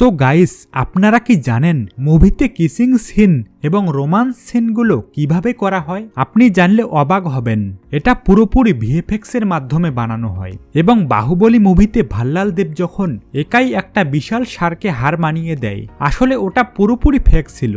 তো গাইস আপনারা কি জানেন মুভিতে কিসিং সিন এবং রোমান্স সিনগুলো কীভাবে করা হয় আপনি জানলে অবাক হবেন। এটা পুরোপুরি ভিএফএক্স এর মাধ্যমে বানানো হয় এবং বাহুবলী মুভিতে ভাল্লাল দেব যখন একাই একটা বিশাল সারকে হার মানিয়ে দেয়, আসলে ওটা পুরোপুরি ফেক ছিল।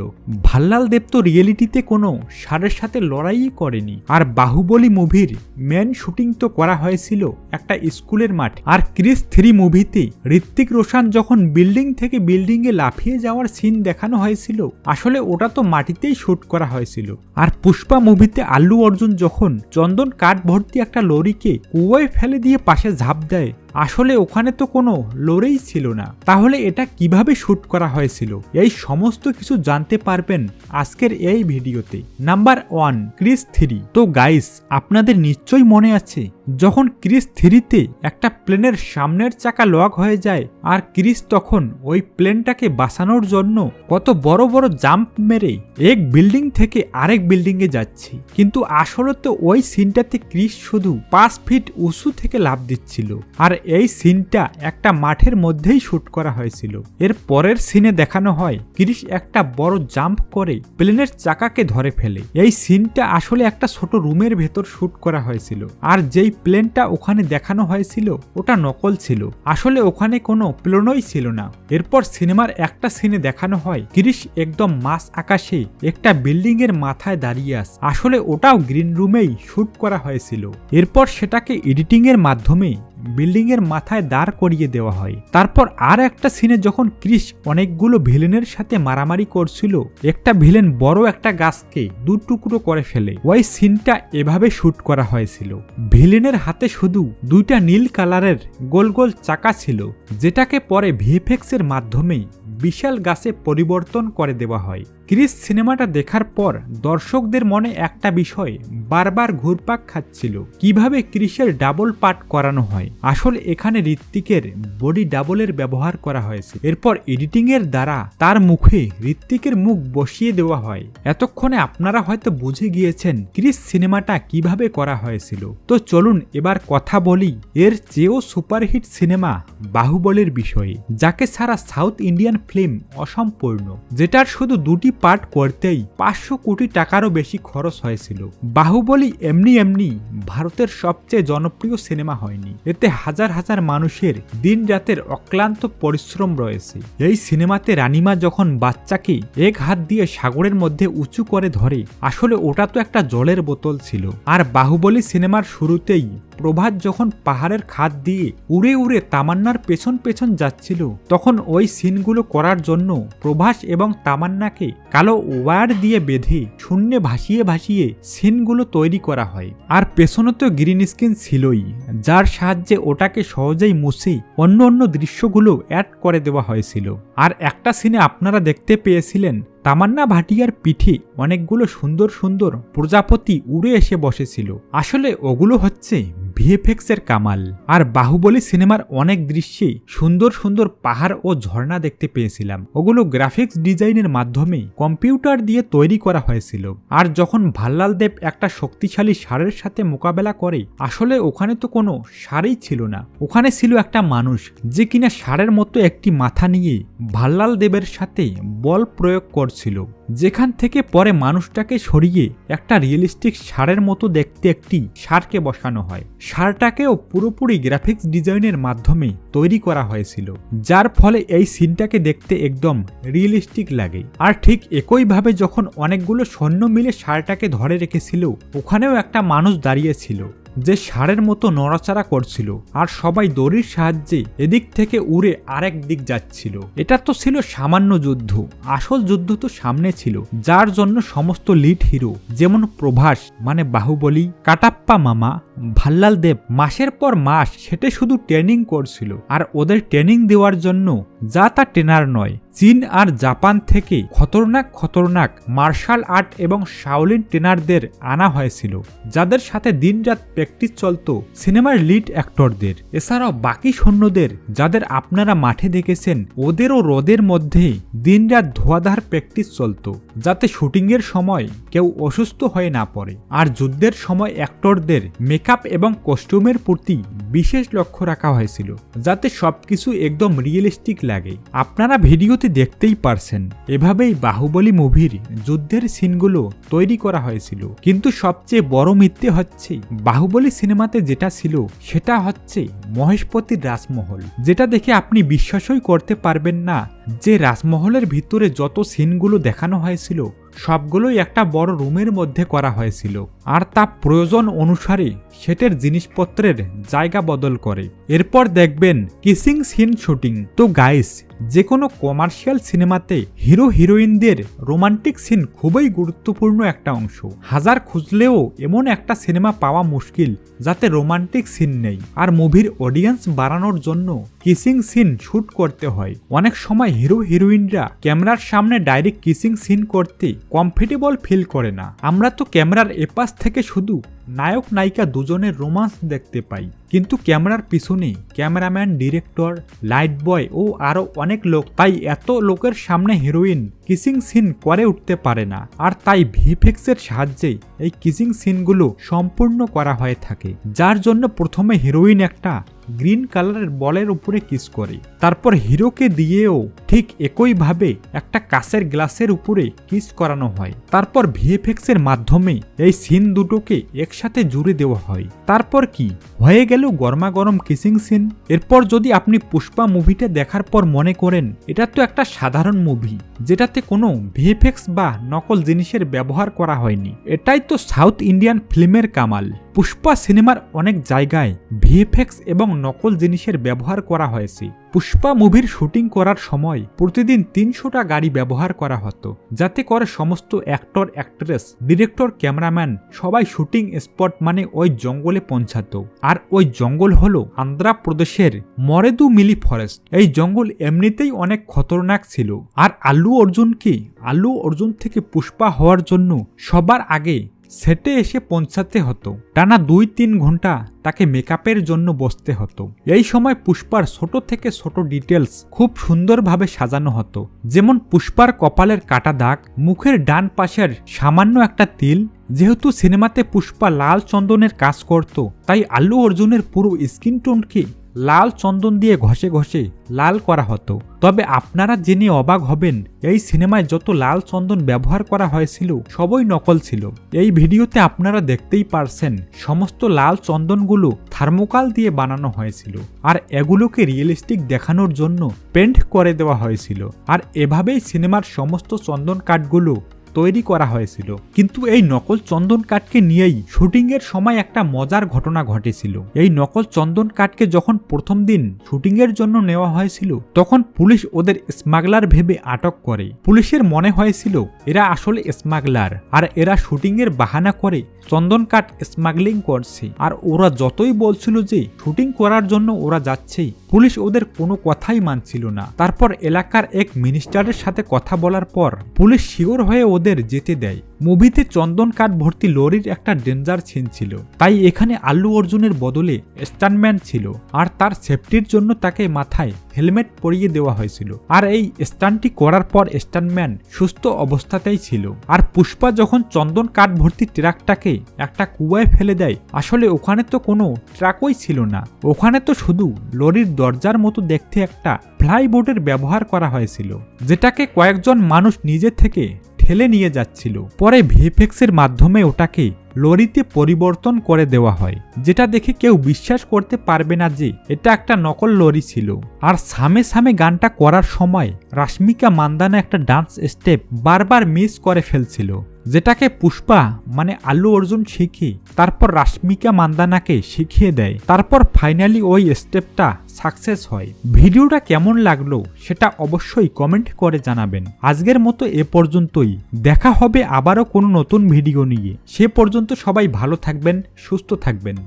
ভাল্লাল দেব তো রিয়েলিটিতে কোনো সারের সাথে লড়াইই করেনি। আর বাহুবলী মুভির মেন শুটিং তো করা হয়েছিল একটা স্কুলের মাঠ। আর ক্রিস থ্রি মুভিতে ঋত্বিক রোশন যখন বিল্ডিং থেকে বিল্ডিং এ লাফিয়ে যাওয়ার সিন দেখানো হয়েছিল, আসলে ওটা তো মাটিতেই শুট করা হয়েছিল। আর পুষ্পা মুভিতে আল্লু অর্জুন যখন চন্দন কাঠ ভর্তি একটা লরিকে কুয়ায় ফেলে দিয়ে পাশে ঝাঁপ দেয় আসলে ওখানে তো কোনো লড়েই ছিল না। তাহলে এটা কীভাবে শ্যুট করা হয়েছিল? এই সমস্ত কিছু জানতে পারবেন আজকের এই ভিডিওতে। Number one, Krrish three. তো গাইস, আপনাদের নিশ্চয়ই মনে আছে, যখন ক্রিস থ্রিতে একটা প্লেনের সামনের চাকা লক হয়ে যায় আর ক্রিস তখন ওই প্লেনটাকে বাঁচানোর জন্য কত বড় বড় জাম্প মেরে এক বিল্ডিং থেকে আরেক বিল্ডিং এ যাচ্ছে। কিন্তু আসলে তো ওই সিনটাতে ক্রিস শুধু পাঁচ ফিট উঁচু থেকে লাভ দিচ্ছিল। আর এই সিনটা একটা মাঠের মধ্যেই শুট করা হয়েছিল। এর পরের সিনে দেখানো হয় ক্রিস একটা বড় জাম্প করে প্লেনের চাকাকে ধরে ফেলে। এই সিনটা আসলে একটা ছোট রুমের ভেতর শুট করা হয়েছিল। আর যেই প্লেনটা ওখানে দেখানো হয়েছিল, ওটা নকল ছিল। আসলে ওখানে কোনো প্লেনই ছিল না। এরপর সিনেমার একটা সিনে দেখানো হয় ক্রিস একদম মাস আকাশে একটা বিল্ডিং এর মাথায় দাঁড়িয়ে আস আসলে ওটাও গ্রিন রুমেই শুট করা হয়েছিল। এরপর সেটাকে এডিটিং এর মাধ্যমে বিল্ডিং এর মাথায় দাঁড় করিয়ে দেওয়া হয়। তারপর আর একটা সিনে যখন ক্রিস অনেকগুলো ভিলেনের সাথে মারামারি করছিল, একটা ভিলেন বড় একটা গাছকে দু টুকরো করে ফেলে। ওই সিনটা এভাবে শুট করা হয়েছিল। ভিলেনের হাতে শুধু দুইটা নীল কালারের গোল গোল চাকা ছিল, যেটাকে পরে ভিএফএক্স এর মাধ্যমে বিশাল গাছে পরিবর্তন করে দেওয়া হয়। ক্রিস সিনেমাটা দেখার পর দর্শকদের মনে একটা বিষয়, বারবার ঘুরপাক খাচ্ছিল। কীভাবে ক্রিসের ডাবল পার্ট করানো হয়? আসলে এখানে ঋত্বিকের বডি ডাবলের ব্যবহার করা হয়েছে। এরপর এডিটিং এর দ্বারা তার মুখে ঋত্বিকের মুখ বসিয়ে দেওয়া হয়। এতক্ষণে আপনারা হয়তো বুঝে গিয়েছেন ক্রিস সিনেমাটা কীভাবে করা হয়েছিল। তো চলুন এবার কথা বলি এর চেয়েও সুপারহিট সিনেমা বাহুবলের বিষয়ে, যাকে সারা সাউথ ইন্ডিয়ান ফিল্ম অসম্পূর্ণ, যেটার শুধু দুটি পার্ট করতেই পাঁচশো কোটি টাকারও বেশি খরচ হয়েছিল। বাহুবলী এমনি এমনি ভারতের সবচেয়ে জনপ্রিয় সিনেমা হয়নি। এতে হাজার হাজার মানুষের দিন রাতের অক্লান্ত পরিশ্রম রয়েছে। এই সিনেমাতে রানিমা যখন বাচ্চাকে এক হাত দিয়ে সাগরের মধ্যে উঁচু করে ধরে, আসলে ওটা তো একটা জলের বোতল ছিল। আর বাহুবলী সিনেমার শুরুতেই প্রভাত যখন পাহাড়ের খাদ দিয়ে উড়ে উড়ে তামান্নার পেছন পেছন যাচ্ছিল, তখন ওই সিনগুলো করার জন্য প্রভাস এবং তামান্নাকে কালো ওয়ার দিয়ে বেঁধে শূন্যে ভাসিয়ে ভাসিয়ে সিনগুলো তৈরি করা হয়। আর পেছনে তো গ্রিন স্ক্রিন ছিলই, যার সাহায্যে ওটাকে সহজেই মুছে অন্য অন্য দৃশ্যগুলো অ্যাড করে দেওয়া হয়েছিল। আর একটা সিনে আপনারা দেখতে পেয়েছিলেন তামান্না ভাটিয়ার পিঠে অনেকগুলো সুন্দর সুন্দর প্রজাপতি উড়ে এসে বসেছিল। আসলে ওগুলো হচ্ছে ভিএফএক্স এর কামাল। আর বাহুবলী সিনেমার অনেক দৃশ্যে সুন্দর সুন্দর পাহাড় ও ঝর্ণা দেখতে পেয়েছিলাম। ওগুলো গ্রাফিক্স ডিজাইনের মাধ্যমে কম্পিউটার দিয়ে তৈরি করা হয়েছিল। আর যখন ভাল্লাল দেব একটা শক্তিশালী সারের সাথে মোকাবেলা করে, আসলে ওখানে তো কোনো সারই ছিল না। ওখানে ছিল একটা মানুষ, যে কিনা সারের মতো একটি মাথা নিয়ে ভাল্লাল দেবের সাথে বল প্রয়োগ করছিল যেখান থেকে পরে মানুষটাকে সরিয়ে একটা রিয়েলিস্টিক সারের মতো দেখতে একটি সারকে বসানো হয়। সারটাকেও পুরোপুরি গ্রাফিক্স ডিজাইনের মাধ্যমে তৈরি করা হয়েছিল। যার ফলে এই সিনটাকে দেখতে একদম রিয়েলিস্টিক লাগে। আর ঠিক একইভাবে যখন অনেকগুলো সৈন্য মিলে সারটাকে ধরে রেখেছিল, ওখানেও একটা মানুষ দাঁড়িয়েছিল যে ষাঁড়ের মতো নড়াচড়া করছিল আর সবাই দড়ির সাহায্যে এদিক থেকে উড়ে আরেক দিক যাচ্ছিল। এটা তো ছিল সামান্য যুদ্ধ। আসল যুদ্ধ তো সামনে ছিল, যার জন্য সমস্ত লিড হিরো, যেমন প্রভাস মানে বাহুবলী, কাটাপ্পা মামা, ভাল্লাল দেব, মাসের পর মাস সেটা শুধু ট্রেনিং করছিল। আর ওদের ট্রেনিং দেওয়ার জন্য যা তা ট্রেনার নয় চীন আর জাপান থেকে খতরনাক খতরনাক মার্শাল আর্ট এবং শাওলিন ট্রেনারদের আনা হয়েছিল, যাদের সাথে দিনরাত প্র্যাকটিস চলত সিনেমার লিড অ্যাক্টরদের। এছাড়াও বাকি সৈন্যদের, যাদের আপনারা মাঠে দেখেছেন, ওদেরও রোদের মধ্যে দিনরাত ধোয়াধার প্র্যাকটিস চলত, যাতে শুটিংয়ের সময় কেউ অসুস্থ হয়ে না পড়ে। আর যুদ্ধের সময় অ্যাক্টরদের মেকআপ এবং কস্টিউমের প্রতি বিশেষ লক্ষ্য রাখা হয়েছিল, যাতে সবকিছু একদম রিয়েলিস্টিক লাগে। আপনারা ভিডিওতে দেখতেই পারছেন, এভাবেই বাহুবলী মুভির যুদ্ধের সিনগুলো তৈরি করা হয়েছিল। কিন্তু সবচেয়ে বড় মিথ্যে হচ্ছে, বাহুবলী সিনেমাতে যেটা ছিল, সেটা হচ্ছে মহেশপতির রাজমহল। যেটা দেখে আপনি বিশ্বাসই করতে পারবেন না যে রাজমহলের ভিতরে যত সিনগুলো দেখানো হয়েছিল, সবগুলোই একটা বড় রুমের মধ্যে করা হয়েছিল। আর তা প্রয়োজন অনুসারে সেটের জিনিসপত্রের জায়গা বদল করে। এরপর দেখবেন কিসিং সিন শুটিং। তো গাইস যে কোনো কমার্শিয়াল সিনেমাতে হিরো হিরোইনদের রোমান্টিক সিন খুবই গুরুত্বপূর্ণ একটা অংশ। হাজার খুঁজলেও এমন একটা সিনেমা পাওয়া মুশকিল, যাতে রোমান্টিক সিন নেই। আর মুভির অডিয়েন্স বাড়ানোর জন্য কিসিং সিন শুট করতে হয়। অনেক সময় হিরো হিরোইনরা ক্যামেরার সামনে ডাইরেক্ট কিসিং সিন করতে কমফর্টেবল ফিল করে না। আমরা তো ক্যামেরার এপাশ থেকে শুধু নায়ক নায়িকা দুজনের রোমান্স দেখতে পাই। কিন্তু ক্যামেরার পিছনে ক্যামেরাম্যান, ডিরেক্টর লাইট বয় ও আরও অনেক লোক। তাই এত লোকের সামনে হিরোইন কিসিং সিন করে উঠতে পারে না। আর তাই ভিফেক্সের সাহায্যে এই কিসিং সিনগুলো সম্পূর্ণ করা হয়ে থাকে। যার জন্য প্রথমে হিরোইন একটা গ্রিন কালারের বলের উপরে কিস করে। তারপর হিরোকে দিয়েও ঠিক একইভাবে একটা কাঁচের গ্লাসের উপরে কিস করানো হয়। তারপর ভিএফএক্স এর মাধ্যমে এই সিন দুটোকে একসাথে জুড়ে দেওয়া হয়। তারপর কি? হয়ে গেল গরমা গরম কিসিং সিন এরপর যদি আপনি পুষ্পা মুভিটা দেখার পর মনে করেন, এটা তো একটা সাধারণ মুভি যেটাতে কোনো ভিএফএক্স বা নকল জিনিসের ব্যবহার করা হয়নি। এটাই তো সাউথ ইন্ডিয়ান ফিল্মের কামাল। পুষ্পা সিনেমার অনেক জায়গায় ভিএফএক্স এবং নকল জিনিসের ব্যবহার করা হয়েছে। পুষ্পা মুভির শুটিং করার সময় প্রতিদিন তিনশোটা গাড়ি ব্যবহার করা হতো, যাতে করে সমস্ত অ্যাক্টর, অ্যাক্ট্রেস, ডিরেক্টর, ক্যামেরাম্যান সবাই শুটিং স্পট মানে ওই জঙ্গলে পৌঁছাতো। আর ওই জঙ্গল হলো আন্ধ্রপ্রদেশের মরেদু মিলি ফরেস্ট। এই জঙ্গল এমনিতেই অনেক খতরনাক ছিল। আর আল্লু অর্জুনকে আল্লু অর্জুন থেকে পুষ্পা হওয়ার জন্য সবার আগে সেটে এসে পৌঁছাতে হতো। টানা দুই তিন ঘণ্টা তাকে মেকআপের জন্য বসতে হতো। এই সময় পুষ্পার ছোট থেকে ছোট ডিটেলস খুব সুন্দরভাবে সাজানো হতো। যেমন পুষ্পার কপালের কাটা দাগ, মুখের ডান পাশের সামান্য একটা তিল যেহেতু সিনেমাতে পুষ্পা লাল চন্দনের কাজ করত, তাই আল্লু অর্জুনের পুরো স্কিন টোনকে লাল চন্দন দিয়ে ঘষে ঘষে লাল করা হতো। তবে আপনারা জেনে অবাক হবেন, এই সিনেমায় যত লাল চন্দন ব্যবহার করা হয়েছিল, সবই নকল ছিল। এই ভিডিওতে আপনারা দেখতেই পারছেন, সমস্ত লাল চন্দনগুলো থার্মোকাল দিয়ে বানানো হয়েছিল, আর এগুলোকে রিয়েলিস্টিক দেখানোর জন্য পেন্ট করে দেওয়া হয়েছিল। আর এভাবেই সিনেমার সমস্ত চন্দন কাঠগুলো তৈরি করা হয়েছিল। কিন্তু এই নকল চন্দন কাঠকে নিয়েই শুটিংয়ের সময় একটা মজার ঘটনা ঘটেছিল। এই নকল চন্দন কাঠকে যখন প্রথম দিন শুটিংয়ের জন্য নেওয়া হয়েছিল, তখন পুলিশ ওদের স্মাগলার ভেবে আটক করে। পুলিশের মনে হয়েছিল, এরা আসলে স্মাগলার, আর এরা শুটিংয়ের বাহানা করে চন্দন কাঠ স্মাগলিং করছে। আর ওরা যতই বলছিল যে শুটিং করার জন্য ওরা যাচ্ছে পুলিশ ওদের কোনো কথাই মানছিল না। তারপর এলাকার এক মিনিস্টারের সাথে কথা বলার পর পুলিশ শিওর হয়ে ওদের যেতে দেয়। মুভিতে চন্দন কাঠ ভর্তি লরির একটা ডেঞ্জার সিন ছিল। তাই এখানে আল্লু অর্জুনের বদলে স্টানম্যান ছিল আর তার সেফটির জন্য তাকে মাথায় হেলমেট পরিয়ে দেওয়া হয়েছিল। আর এই স্টানটি করার পর স্টানম্যান সুস্থ অবস্থাতেই ছিল। আর পুষ্পা যখন চন্দন কাঠ ভর্তি ট্রাকটাকে একটা কুয়ায় ফেলে দেয়, আসলে ওখানে তো কোনো ট্রাকই ছিল না। ওখানে তো শুধু লরির দরজার মতো দেখতে একটা ফ্লাইবোর্ডের ব্যবহার করা হয়েছিল, যেটাকে কয়েকজন মানুষ নিজে থেকে ঠেলে নিয়ে যাচ্ছিল। পরে ভিএফএক্সের মাধ্যমে ওটাকে লরিতে পরিবর্তন করে দেওয়া হয়, যেটা দেখে কেউ বিশ্বাস করতে পারবে না যে এটা একটা নকল লরি ছিল। আর সামে সামে গানটা করার সময় রাশ্মিকা মান্দানা একটা ডান্স স্টেপ বারবার মিস করে ফেলছিল। যেটাকে পুষ্পা মানে আল্লু অর্জুন শিখি, তারপর রাশ্মিকা মান্দানাকে শিখিয়ে দেয়, তারপর ফাইনালি ওই স্টেপটা সাকসেস হয়। ভিডিওটা কেমন লাগল সেটা অবশ্যই কমেন্ট করে জানাবেন। আজকের মতো এ পর্যন্তই। দেখা হবে আবারও কোনো নতুন ভিডিও নিয়ে। সে পর্যন্ত সবাই ভালো থাকবেন, সুস্থ থাকবেন।